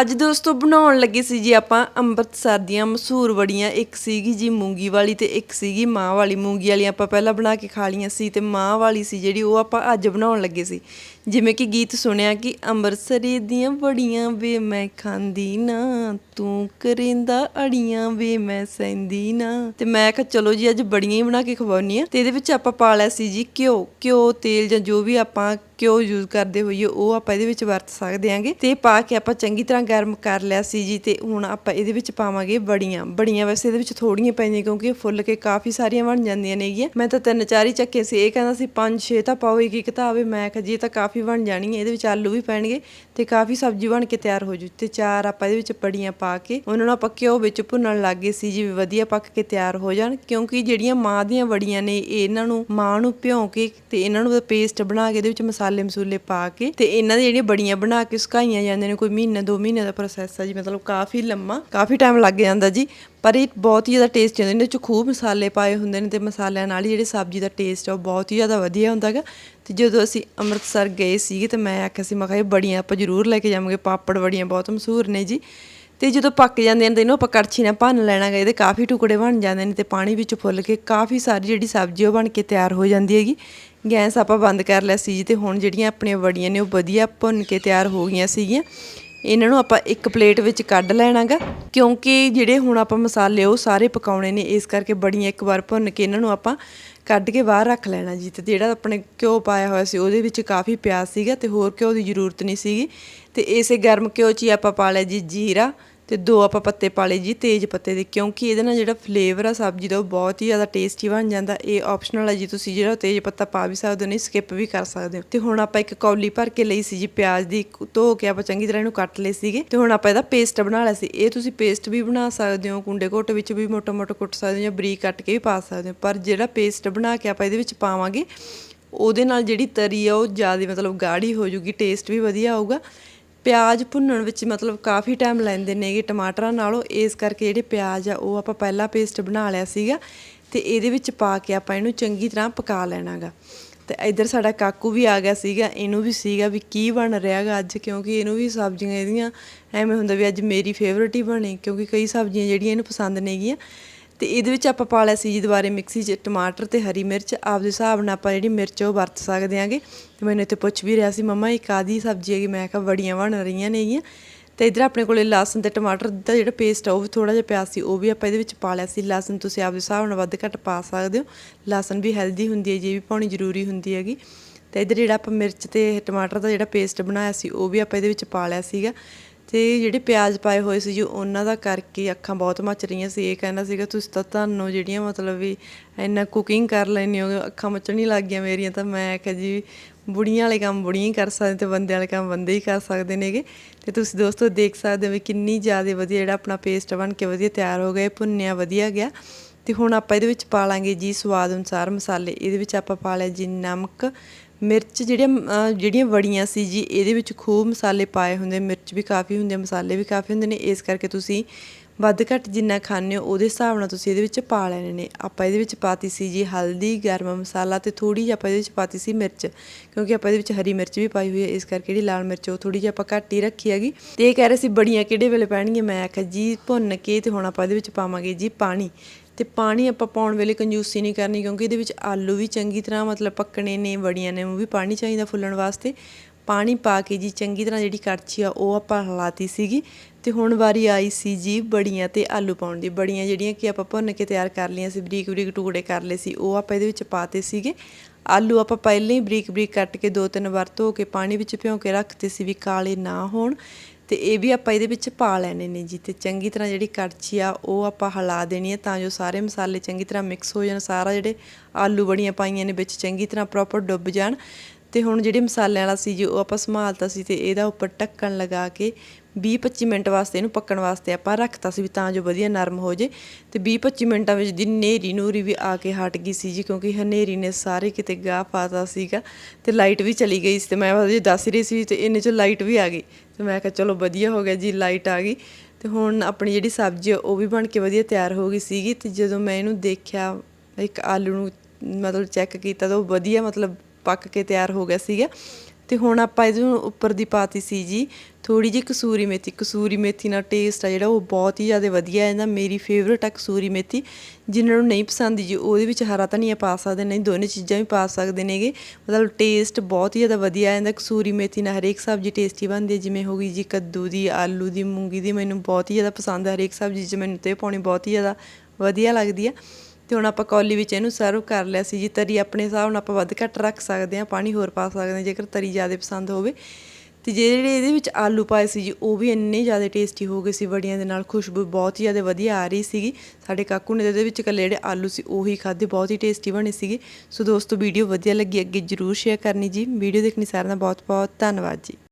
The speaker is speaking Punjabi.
ਅੱਜ ਦੋਸਤੋ ਬਣਾਉਣ ਲੱਗੇ ਸੀ ਜੀ ਆਪਾਂ ਅੰਮ੍ਰਿਤਸਰ ਦੀਆਂ ਮਸ਼ਹੂਰ ਵੜੀਆਂ। ਇੱਕ ਸੀਗੀ ਜੀ ਮੂੰਗੀ ਵਾਲੀ ਤੇ ਇੱਕ ਸੀਗੀ ਮਾਂ ਵਾਲੀ। ਮੂੰਗੀ ਵਾਲੀ ਆਪਾਂ ਪਹਿਲਾਂ ਬਣਾ ਕੇ ਖਾ ਲਈਆਂ ਸੀ ਤੇ ਮਾਂ ਵਾਲੀ ਸੀ ਜਿਹੜੀ ਉਹ ਆਪਾਂ ਅੱਜ ਬਣਾਉਣ ਲੱਗੇ ਸੀ। ਜਿਵੇਂ ਕਿ ਗੀਤ ਸੁਣਿਆ ਕਿ ਅੰਮ੍ਰਿਤਸਰੀ ਦੀਆਂ ਵੜੀਆਂ ਵੇ ਮੈਂ ਖਾਂਦੀ ਨਾ, ਤੂੰ ਕਰਿੰਦਾ ਅੜੀਆਂ ਵੇ ਮੈਂ ਸੈਂਦੀ ਨਾ। ਤੇ ਮੈਂ ਕਿਹਾ ਚਲੋ ਜੀ ਅੱਜ ਬੜੀਆਂ ਹੀ ਬਣਾ ਕੇ ਖਵਾਉਣੀ ਆ ਤੇ ਇਹਦੇ ਵਿੱਚ ਆਪਾਂ ਪਾ ਲਿਆ ਸੀ ਜੀ ਘਿਓ। ਘਿਓ, ਤੇਲ ਜਾਂ ਜੋ ਵੀ ਆਪਾਂ ਘਿਓ ਯੂਜ਼ ਕਰਦੇ ਹੋਈਏ, ਉਹ ਆਪਾਂ ਇਹਦੇ ਵਿੱਚ ਵਰਤ ਸਕਦੇ ਆਂਗੇ ਤੇ ਪਾ ਕੇ ਆਪਾਂ ਚੰਗੀ ਤਰ੍ਹਾਂ ਗਰਮ ਕਰ ਲਿਆ ਸੀ ਜੀ, ਤੇ ਹੁਣ ਆਪਾਂ ਇਹਦੇ ਵਿੱਚ ਪਾਵਾਂਗੇ ਬੜੀਆਂ। ਬੜੀਆਂ ਵੈਸੇ ਇਹਦੇ ਵਿੱਚ ਥੋੜੀਆਂ ਪੈਂਦੀਆਂ, ਕਿਉਂਕਿ ਫੁੱਲ ਕੇ ਕਾਫੀ ਸਾਰੀਆਂ ਬਣ ਜਾਂਦੀਆਂ ਨੇਗੀਆਂ। ਮੈਂ ਤਾਂ ਤਿੰਨ ਚਾਰ ਹੀ ਚੱਕੇ ਸੀ, ਇਹ ਕਹਿੰਦਾ ਸੀ, ਪੰਜ, ਛੇ ਤਾਂ ਪਾਓ ਇੱਕ ਇੱਕ ਤਾਂ ਆਵੇ। ਮੈਂ ਕਿਹਾ, ਜੀ ਇਹ ਤਾਂ ਕਾਫੀ ਬਣ ਜਾਣੀ ਹੈ ਇਹਦੇ ਵਿੱਚ ਆਲੂ ਵੀ ਪੈਣਗੇ ਤੇ ਕਾਫੀ ਸਬਜ਼ੀ ਬਣ ਕੇ ਤਿਆਰ ਹੋ ਜੂ। ਤੇ ਚਾਰ ਆਪਾਂ ਇਹਦੇ ਵਿੱਚ ਬੜੀਆਂ ਪਾ ਕੇ, ਉਹਨਾਂ ਨੂੰ ਆਪਾਂ ਘਿਓ ਵਿੱਚ ਭੁੰਨਣ ਲੱਗ ਗਏ ਸੀ ਜੀ, ਵੀ ਵਧੀਆ ਪੱਕ ਕੇ ਤਿਆਰ ਹੋ ਜਾਣ। ਕਿਉਂਕਿ ਜਿਹੜੀਆਂ ਮਾਂ ਦੀਆਂ ਵੜੀਆਂ ਨੇ, ਇਹ ਇਹਨਾਂ ਨੂੰ ਮਾਂ ਨੂੰ ਭਿਉਂ ਕੇ ਤੇ ਇਹਨਾਂ ਨੂੰ ਪੇਸਟ ਬਣਾ ਕੇ ਇਹਦੇ ਵਿੱਚ ਮਸਾਲੇ ਮਸਾਲੇ ਮਸੂਲੇ ਪਾ ਕੇ ਤੇ ਇਹਨਾਂ ਦੀਆਂ ਜਿਹੜੀਆਂ ਬੜੀਆਂ ਬਣਾ ਕੇ ਸੁਕਾਈਆਂ ਜਾਂਦੇ ਨੇ, ਕੋਈ ਮਹੀਨਾ, ਦੋ ਮਹੀਨੇ ਦਾ ਪ੍ਰੋਸੈਸ ਆ ਜੀ, ਮਤਲਬ ਕਾਫੀ ਲੰਮਾ, ਕਾਫੀ ਟਾਈਮ ਲੱਗ ਜਾਂਦਾ ਜੀ। ਪਰ ਇਹ ਬਹੁਤ ਹੀ ਜ਼ਿਆਦਾ ਟੇਸਟੀ ਹੁੰਦੇ ਨੇ, ਇਹਦੇ ਚ ਖੂਬ ਮਸਾਲੇ ਪਾਏ ਹੁੰਦੇ ਨੇ ਤੇ ਮਸਾਲਿਆਂ ਨਾਲ ਹੀ ਜਿਹੜੀ ਸਬਜ਼ੀ ਦਾ ਟੇਸਟ ਆ, ਉਹ ਬਹੁਤ ਹੀ ਜ਼ਿਆਦਾ ਵਧੀਆ ਹੁੰਦਾ ਹੈਗਾ ਤੇ ਜਦੋਂ ਅਸੀਂ ਅੰਮ੍ਰਿਤਸਰ ਗਏ ਸੀਗੇ ਤੇ ਮੈਂ ਆਖਿਆ ਸੀ, ਮੈਂ ਕਿਹਾ ਇਹ ਬੜੀਆਂ ਆਪਾਂ ਜ਼ਰੂਰ ਲੈ ਕੇ ਜਾਵਾਂਗੇ, ਪਾਪੜ ਬੜੀਆਂ ਬਹੁਤ ਮਸ਼ਹੂਰ ਨੇ ਜੀ। ਤੇ ਜਦੋਂ ਪੱਕ ਜਾਂਦੇ ਨੇ ਤੇ ਇਹਨੂੰ ਆਪਾਂ ਕੜਛੀ ਨਾਲ ਭੰਨ ਲੈਣਾ ਗਾ, ਇਹਦੇ ਕਾਫੀ ਟੁਕੜੇ ਬਣ ਜਾਂਦੇ ਨੇ ਤੇ ਪਾਣੀ ਵਿੱਚ ਫੁੱਲ ਕੇ ਕਾਫੀ ਸਾਰੀ ਜਿਹੜੀ ਸਬਜ਼ੀ ਉਹ ਬਣ ਕੇ ਤਿਆਰ ਹੋ ਜਾਂਦੀ ਹੈਗੀ। ਗੈਸ ਆਪਾਂ ਬੰਦ ਕਰ ਲਿਆ ਸੀ ਜੀ ਤੇ ਹੁਣ ਜਿਹੜੀਆਂ ਆਪਣੀਆਂ ਵੜੀਆਂ ਨੇ, ਉਹ ਵਧੀਆ ਭੁੰਨ ਕੇ ਤਿਆਰ ਹੋ ਗਈਆਂ ਸੀਗੀਆਂ। ਇਹਨਾਂ ਨੂੰ ਆਪਾਂ ਇੱਕ ਪਲੇਟ ਵਿੱਚ ਕੱਢ ਲੈਣਾਗਾ, ਕਿਉਂਕਿ ਜਿਹੜੇ ਹੁਣ ਆਪਾਂ ਮਸਾਲੇ ਉਹ ਸਾਰੇ ਪਕਾਉਣੇ ਨੇ, ਇਸ ਕਰਕੇ ਬੜੀਆਂ ਇੱਕ ਵਾਰ ਭੁੰਨ ਕੇ ਇਹਨਾਂ ਨੂੰ ਆਪਾਂ ਕੱਢ ਕੇ ਬਾਹਰ ਰੱਖ ਲੈਣਾ ਜੀ। ਤੇ ਜਿਹੜਾ ਆਪਣੇ ਘਿਓ ਪਾਇਆ ਹੋਇਆ ਸੀ, ਉਹਦੇ ਵਿੱਚ ਕਾਫੀ ਪਿਆਜ਼ ਸੀਗਾ ਤੇ ਹੋਰ ਘਿਓ ਦੀ ਜ਼ਰੂਰਤ ਨਹੀਂ ਸੀਗੀ। ਤੇ ਇਸੇ ਗਰਮ ਘਿਓ 'ਚ ਹੀ ਆਪਾਂ ਪਾ ਲਿਆ ਜੀ ਜੀਰਾ ਤੇ ਦੋ ਆਪਾਂ ਪੱਤੇ ਪਾ ਲਏ ਜੀ, ਤੇਜ ਪੱਤੇ ਦੇ, ਕਿਉਂਕਿ ਇਹਦੇ ਨਾਲ ਜਿਹੜਾ ਫਲੇਵਰ ਆ ਸਬਜ਼ੀ ਦਾ ਉਹ ਬਹੁਤ ਹੀ ਜ਼ਿਆਦਾ ਟੇਸਟੀ ਬਣ ਜਾਂਦਾ। ਇਹ ਆਪਸ਼ਨਲ ਹੈ ਜੀ, ਤੁਸੀਂ ਜਿਹੜਾ ਤੇਜ ਪੱਤਾ ਪਾ ਵੀ ਸਕਦੇ ਹੋ, ਨਹੀਂ ਸਕਿਪ ਵੀ ਕਰ ਸਕਦੇ ਹੋ। ਤੇ ਹੁਣ ਆਪਾਂ ਇੱਕ ਕੌਲੀ ਭਰ ਕੇ ਲਈ ਸੀ ਜੀ, ਪਿਆਜ਼ ਦੀ ਧੋ ਕੇ ਆਪਾਂ ਚੰਗੀ ਤਰ੍ਹਾਂ ਇਹਨੂੰ ਕੱਟ ਲਏ ਸੀਗੇ। ਤੇ ਹੁਣ ਆਪਾਂ ਇਹਦਾ ਪੇਸਟ ਬਣਾ ਲਿਆ ਸੀ। ਇਹ ਤੁਸੀਂ ਪੇਸਟ ਵੀ ਬਣਾ ਸਕਦੇ ਹੋ, ਕੁੰਡੇ ਘੋਟ ਵਿੱਚ ਵੀ ਮੋਟਾ ਮੋਟਾ ਕੁੱਟ ਸਕਦੇ ਹੋ ਜਾਂ ਬਰੀਕ ਕੱਟ ਕੇ ਵੀ ਪਾ ਸਕਦੇ ਹੋ। ਪਰ ਜਿਹੜਾ ਪੇਸਟ ਬਣਾ ਕੇ ਆਪਾਂ ਇਹਦੇ ਵਿੱਚ ਪਾਵਾਂਗੇ, ਉਹਦੇ ਨਾਲ ਜਿਹੜੀ ਤਰੀ ਆ, ਉਹ ਜ਼ਿਆਦਾ ਮਤਲਬ ਗਾੜੀ ਹੋ ਜੂਗੀ ਟੇਸਟ ਵੀ ਵਧੀਆ ਆਊਗਾ। ਪਿਆਜ਼ ਭੁੰਨਣ ਵਿੱਚ ਮਤਲਬ ਕਾਫੀ ਟਾਈਮ ਲੈਂਦੇ ਨੇਗੇ ਟਮਾਟਰਾਂ ਨਾਲੋਂ, ਇਸ ਕਰਕੇ ਜਿਹੜੇ ਪਿਆਜ਼ ਆ, ਉਹ ਆਪਾਂ ਪਹਿਲਾਂ ਪੇਸਟ ਬਣਾ ਲਿਆ ਸੀਗਾ ਤੇ ਇਹਦੇ ਵਿੱਚ ਪਾ ਕੇ ਆਪਾਂ ਇਹਨੂੰ ਚੰਗੀ ਤਰ੍ਹਾਂ ਪਕਾ ਲੈਣਾਗਾ। ਤੇ ਇੱਧਰ ਸਾਡਾ ਕਾਕੂ ਵੀ ਆ ਗਿਆ ਸੀਗਾ, ਇਹਨੂੰ ਵੀ ਸੀਗਾ ਵੀ ਕੀ ਬਣ ਰਿਹਾਗਾ ਅੱਜ, ਕਿਉਂਕਿ ਇਹਨੂੰ ਵੀ ਸਬਜ਼ੀਆਂ ਇਹਦੀਆਂ, ਐਵੇਂ ਹੁੰਦਾ ਵੀ ਅੱਜ ਮੇਰੀ ਫੇਵਰਟ ਹੀ ਬਣੇ, ਕਿਉਂਕਿ ਕਈ ਸਬਜ਼ੀਆਂ ਜਿਹੜੀਆਂ ਇਹਨੂੰ ਪਸੰਦ ਨੇਗੀਆਂ ਤੇ ਇਹਦੇ ਵਿੱਚ ਆਪਾਂ ਪਾ ਲਿਆ ਸੀ ਜੀ ਦੁਬਾਰੇ ਮਿਕਸੀ 'ਚ ਟਮਾਟਰ ਤੇ ਹਰੀ ਮਿਰਚ। ਆਪਦੇ ਹਿਸਾਬ ਨਾਲ ਆਪਾਂ ਜਿਹੜੀ ਮਿਰਚ ਉਹ ਵਰਤ ਸਕਦੇ ਆਂਗੇ। ਤੇ ਮੈਨੂੰ ਇੱਥੇ ਪੁੱਛ ਵੀ ਰਿਹਾ ਸੀ, ਮੰਮਾ ਇਹ ਕਾਦੀ ਸਬਜ਼ੀ ਹੈਗੀ, ਮੈਂ ਕਿਹਾ ਵੜੀਆਂ ਬਣ ਰਹੀਆਂ ਨੇਗੀਆਂ। ਤੇ ਇਧਰ ਆਪਣੇ ਕੋਲੇ ਲਸਣ ਤੇ ਟਮਾਟਰ ਦਾ ਜਿਹੜਾ ਪੇਸਟ ਆ, ਉਹ ਵੀ ਥੋੜਾ ਜਿਹਾ ਪਿਆ ਸੀ, ਉਹ ਵੀ ਆਪਾਂ ਇਹਦੇ ਵਿੱਚ ਪਾ ਲਿਆ ਸੀ। ਲਸਣ ਤੁਸੀਂ ਆਪਦੇ ਹਿਸਾਬ ਨਾਲ ਵੱਧ ਘੱਟ ਪਾ ਸਕਦੇ ਹੋ। ਲਸਣ ਵੀ ਹੈਲਦੀ ਹੁੰਦੀ ਹੈ, ਜੀ ਇਹ ਵੀ ਪਾਉਣੀ ਜ਼ਰੂਰੀ ਹੁੰਦੀ ਹੈਗੀ। ਤੇ ਇਧਰ ਜਿਹੜਾ ਆਪਾਂ ਮਿਰਚ ਤੇ ਟਮਾਟਰ ਦਾ ਜਿਹੜਾ ਪੇਸਟ ਬਣਾਇਆ ਸੀ, ਉਹ ਵੀ ਆਪਾਂ ਇਹਦੇ ਵਿੱਚ ਪਾ ਲਿਆ ਸੀਗਾ। ਤੇ ਜਿਹੜੇ ਪਿਆਜ਼ ਪਾਏ ਹੋਏ ਸੀ ਜੀ, ਉਹਨਾਂ ਦਾ ਕਰਕੇ ਅੱਖਾਂ ਬਹੁਤ ਮੱਚ ਰਹੀਆਂ ਸੀ। ਇਹ ਕਹਿੰਦਾ ਸੀਗਾ, ਤੁਸੀਂ ਤਾਂ ਤੁਹਾਨੂੰ ਜਿਹੜੀਆਂ ਮਤਲਬ ਵੀ ਇੰਨਾ ਕੁਕਿੰਗ ਕਰ ਲੈਂਦੇ ਹੋ, ਅੱਖਾਂ ਮੱਚਣ ਹੀ ਲੱਗ ਗਈਆਂ ਮੇਰੀਆਂ। ਤਾਂ ਮੈਂ ਕਿਹਾ ਜੀ, ਬੁੜੀਆਂ ਵਾਲੇ ਕੰਮ ਬੁੜੀਆਂ ਹੀ ਕਰ ਸਕਦੇ, ਤੇ ਬੰਦੇ ਵਾਲੇ ਕੰਮ ਬੰਦੇ ਹੀ ਕਰ ਸਕਦੇ ਨੇਗੇ। ਤੇ ਤੁਸੀਂ ਦੋਸਤੋ ਦੇਖ ਸਕਦੇ ਹੋ ਵੀ ਕਿੰਨੀ ਜ਼ਿਆਦਾ ਵਧੀਆ ਜਿਹੜਾ ਆਪਣਾ ਪੇਸਟ ਬਣ ਕੇ ਵਧੀਆ ਤਿਆਰ ਹੋ ਗਿਆ ਭੁੰਨਿਆ ਵਧੀਆ ਗਿਆ। ਤੇ ਹੁਣ ਆਪਾਂ ਇਹਦੇ ਵਿੱਚ ਪਾ ਲਾਂਗੇ ਜੀ ਸਵਾਦ ਅਨੁਸਾਰ ਮਸਾਲੇ। ਇਹਦੇ ਵਿੱਚ ਆਪਾਂ ਪਾ ਲਿਆ ਜੀ ਨਮਕ, ਮਿਰਚ ਜਿਹੜੀਆਂ ਜਿਹੜੀਆਂ ਵੜੀਆਂ ਸੀ ਜੀ, ਇਹਦੇ ਵਿੱਚ ਖੂਬ ਮਸਾਲੇ ਪਾਏ ਹੁੰਦੇ। ਮਿਰਚ ਵੀ ਕਾਫੀ ਹੁੰਦੇ, ਮਸਾਲੇ ਵੀ ਕਾਫੀ ਹੁੰਦੇ ਨੇ। ਇਸ ਕਰਕੇ ਤੁਸੀਂ ਵੱਧ ਘੱਟ ਜਿੰਨਾ ਖਾਂਦੇ ਹੋ, ਉਹਦੇ ਹਿਸਾਬ ਨਾਲ ਤੁਸੀਂ ਇਹਦੇ ਵਿੱਚ ਪਾ ਲੈਣੇ ਨੇ। ਆਪਾਂ ਇਹਦੇ ਵਿੱਚ ਪਾਤੀ ਸੀ ਜੀ ਹਲਦੀ, ਗਰਮ ਮਸਾਲਾ ਤੇ ਥੋੜੀ ਜਿਹੀ ਆਪਾਂ ਇਹਦੇ ਵਿੱਚ ਪਾਤੀ ਸੀ ਮਿਰਚ, ਕਿਉਂਕਿ ਆਪਾਂ ਇਹਦੇ ਵਿੱਚ ਹਰੀ ਮਿਰਚ ਵੀ ਪਾਈ ਹੋਈ ਹੈ। ਇਸ ਕਰਕੇ ਜਿਹੜੀ ਲਾਲ ਮਿਰਚ ਉਹ ਥੋੜੀ ਜਿਹੀ ਆਪਾਂ ਘੱਟ ਹੀ ਰੱਖੀ ਹੈਗੀ। ਤੇ ਇਹ ਕਹਿ ਰਹੇ ਸੀ, ਬੜੀਆਂ ਕਿਹੜੇ ਵੇਲੇ ਪੈਣਗੀਆਂ? ਮੈਂ ਆਖਿਆ ਜੀ ਭੁੰਨ ਕੇ ਤੇ ਹੁਣ ਆਪਾਂ ਇਹਦੇ ਵਿੱਚ ਪਾਵਾਂਗੇ ਜੀ ਪਾਣੀ। ਤੇ ਪਾਣੀ ਆਪਾਂ ਪਾਉਣ ਵੇਲੇ ਕੰਜੂਸੀ ਨਹੀਂ ਕਰਨੀ ਕਿਉਂਕਿ ਇਹਦੇ ਵਿੱਚ ਆਲੂ ਵੀ ਚੰਗੀ ਤਰ੍ਹਾਂ ਮਤਲਬ ਪੱਕਣੇ ਨੇ, ਵੜੀਆਂ ਨੇ, ਉਹ ਵੀ ਪਾਣੀ ਚਾਹੀਦਾ ਫੁੱਲਣ ਵਾਸਤੇ। ਪਾਣੀ ਪਾ ਕੇ ਜੀ ਚੰਗੀ ਤਰ੍ਹਾਂ ਜਿਹੜੀ ਕੜਛੀ ਆ, ਉਹ ਆਪਾਂ ਹਲਾਤੀ ਸੀਗੀ। ਤੇ ਹੁਣ ਵਾਰੀ ਆਈ ਸੀ ਜੀ ਬੜੀਆਂ ਤੇ ਆਲੂ ਪਾਉਣ ਦੀ। ਬੜੀਆਂ ਜਿਹੜੀਆਂ ਕਿ ਆਪਾਂ ਭੁੰਨ ਕੇ ਤਿਆਰ ਕਰ ਲਈਆਂ ਸੀ ਬਰੀਕ ਬਰੀਕ ਟੁਕੜੇ ਕਰ ਲਏ ਸੀ, ਉਹ ਆਪਾਂ ਇਹਦੇ ਵਿੱਚ ਪਾਤੇ ਸੀਗੇ। ਆਲੂ ਆਪਾਂ ਪਹਿਲਾਂ ਹੀ ਬਰੀਕ ਬਰੀਕ ਕੱਟ ਕੇ ਦੋ ਤਿੰਨ ਵਾਰ ਧੋ ਕੇ ਪਾਣੀ ਵਿੱਚ ਭਿਉਂ ਕੇ ਰੱਖਤੇ ਸੀ ਵੀ ਕਾਲੇ ਨਾ ਹੋਣ। ਤੇ ਇਹ ਵੀ ਆਪਾਂ ਇਹਦੇ ਵਿੱਚ ਪਾ ਲੈਣੇ ਨੇ ਜੀ ਤੇ ਚੰਗੀ ਤਰ੍ਹਾਂ ਜਿਹੜੀ ਕੜਛੀ ਆ, ਉਹ ਆਪਾਂ ਹਿਲਾ ਦੇਣੀ ਹੈ ਤਾਂ ਜੋ ਸਾਰੇ ਮਸਾਲੇ ਚੰਗੀ ਤਰ੍ਹਾਂ ਮਿਕਸ ਹੋ ਜਾਣ, ਸਾਰਾ ਜਿਹੜੇ ਆਲੂ ਬੜੀਆਂ ਪਾਈਆਂ ਨੇ ਵਿੱਚ ਚੰਗੀ ਤਰ੍ਹਾਂ ਪ੍ਰੋਪਰ ਡੁੱਬ ਜਾਣ। ਤੇ ਹੁਣ ਜਿਹੜੇ ਮਸਾਲਿਆਂ ਵਾਲਾ ਸੀ ਜੀ ਉਹ ਆਪਾਂ ਸੰਭਾਲਤਾ ਸੀ ਤੇ ਇਹਦਾ ਉੱਪਰ ਢੱਕਣ ਲਗਾ ਕੇ 20-25 ਮਿੰਟ ਵਾਸਤੇ ਇਹਨੂੰ ਪੱਕਣ ਵਾਸਤੇ ਆਪਾਂ ਰੱਖਤਾ ਸੀ ਵੀ ਤਾਂ ਜੋ ਵਧੀਆ ਨਰਮ ਹੋ ਜੇ ਤੇ 20-25 ਮਿੰਟਾਂ ਵਿੱਚ ਦੀ ਨੇਰੀ ਨੂਰੀ ਵੀ ਆ ਕੇ ਹਟ ਗਈ ਸੀ ਜੀ ਕਿਉਂਕਿ ਹਨੇਰੀ ਨੇ ਸਾਰੇ ਕਿਤੇ ਗਾਹ ਪਾਤਾ ਸੀਗਾ ਤੇ ਲਾਈਟ ਵੀ ਚਲੀ ਗਈ ਸੀ ਤੇ ਮੈਂ ਉਹਦੇ ਦੱਸ ਰਹੀ ਸੀ ਤੇ ਇੰਨੇ ਚ ਲਾਈਟ ਵੀ ਆ ਗਈ ਤੇ ਮੈਂ ਕਿਹਾ ਚਲੋ ਵਧੀਆ ਹੋ ਗਿਆ ਜੀ, ਲਾਈਟ ਆ ਗਈ ਤੇ ਹੁਣ ਆਪਣੀ ਜਿਹੜੀ ਸਬਜ਼ੀ ਆ ਉਹ ਵੀ ਬਣ ਕੇ ਵਧੀਆ ਤਿਆਰ ਹੋ ਗਈ ਸੀਗੀ ਤੇ ਜਦੋਂ ਮੈਂ ਇਹਨੂੰ ਦੇਖਿਆ ਇੱਕ ਆਲੂ ਨੂੰ ਮਤਲਬ ਚੈੱਕ ਕੀਤਾ ਤਾਂ ਉਹ ਵਧੀਆ ਮਤਲਬ ਪੱਕ ਕੇ ਤਿਆਰ ਹੋ ਗਿਆ ਸੀਗਾ। ਤੇ ਹੁਣ ਆਪਾਂ ਇਹਦੇ ਉੱਪਰ ਦੀ ਪਾਤੀ ਸੀ ਜੀ ਥੋੜੀ ਜਿਹੀ ਕਸੂਰੀ ਮੇਥੀ। ਕਸੂਰੀ ਮੇਥੀ ਨਾਲ ਟੇਸਟ ਆ ਜਿਹੜਾ, ਉਹ ਬਹੁਤ ਹੀ ਜ਼ਿਆਦਾ ਵਧੀਆ ਹੈ। ਇਹਦਾ ਮੇਰੀ ਫੇਵਰਟ ਆ ਕਸੂਰੀ ਮੇਥੀ। ਜਿਨ੍ਹਾਂ ਨੂੰ ਨਹੀਂ ਪਸੰਦ ਜੀ, ਉਹਦੇ ਵਿੱਚ ਹਰਾ ਧਨੀਆ ਪਾ ਸਕਦੇ ਨੇ, ਦੋਨੇ ਚੀਜ਼ਾਂ ਵੀ ਪਾ ਸਕਦੇ ਨੇਗੇ। ਮਤਲਬ ਟੇਸਟ ਬਹੁਤ ਹੀ ਜ਼ਿਆਦਾ ਵਧੀਆ ਆਂਦਾ ਕਸੂਰੀ ਮੇਥੀ ਨਾਲ ਹਰੇਕ ਸਬਜ਼ੀ ਟੇਸਟੀ ਬਣਦੀ ਹੈ। ਜਿਵੇਂ ਹੋ ਗਈ ਜੀ ਕੱਦੂ ਦੀ, ਆਲੂ ਦੀ, ਮੂੰਗੀ ਦੀ, ਮੈਨੂੰ ਬਹੁਤ ਹੀ ਜ਼ਿਆਦਾ ਪਸੰਦ ਹੈ ਹਰੇਕ ਸਬਜ਼ੀ 'ਚ। ਮੈਨੂੰ ਤੇ ਪਾਉਣੀ ਬਹੁਤ ਹੀ ਜ਼ਿਆਦਾ ਵਧੀਆ ਲੱਗਦੀ ਆ। ਤੇ ਹੁਣ ਆਪਾਂ ਕੌਲੀ ਵਿੱਚ ਇਹਨੂੰ ਸਰਵ ਕਰ ਲਿਆ ਸੀ ਜੀ, ਤਰੀ ਆਪਣੇ ਹਿਸਾਬ ਨਾਲ ਆਪਾਂ ਵੱਧ ਘੱਟ ਰੱਖ ਸਕਦੇ ਹਾਂ, ਪਾਣੀ ਹੋਰ ਪਾ ਸਕਦੇ ਹਾਂ, ਜੇਕਰ ਤਰੀ ਜ਼ਿਆਦਾ ਪਸੰਦ ਹੋਵੇ। ਤੇ ਜਿਹੜੇ ਇਹਦੇ ਵਿੱਚ ਆਲੂ ਪਾਏ ਸੀ ਜੀ, ਉਹ ਵੀ ਇੰਨੇ ਜ਼ਿਆਦਾ ਟੇਸਟੀ ਹੋ ਗਏ ਸੀ, ਵੜੀਆਂ ਦੇ ਨਾਲ ਖੁਸ਼ਬੂ ਬਹੁਤ ਹੀ ਜ਼ਿਆਦਾ ਵਧੀਆ ਆ ਰਹੀ ਸੀਗੀ। ਸਾਡੇ ਕਾਕੂ ਨੇ ਇਹਦੇ ਵਿੱਚ ਇਕੱਲੇ ਜਿਹੜੇ ਆਲੂ ਸੀ, ਉਹੀ ਖਾਦੇ ਬਹੁਤ ਹੀ ਟੇਸਟੀ ਬਣੇ ਸੀਗੇ। ਸੋ ਦੋਸਤੋ ਵੀਡੀਓ ਵਧੀਆ ਲੱਗੀ, ਅੱਗੇ ਜਰੂਰ ਸ਼ੇਅਰ ਕਰਨੀ ਜੀ। ਵੀਡੀਓ ਦੇਖਣੀ ਸਾਰਿਆਂ ਦਾ ਬਹੁਤ ਬਹੁਤ ਧੰਨਵਾਦ ਜੀ।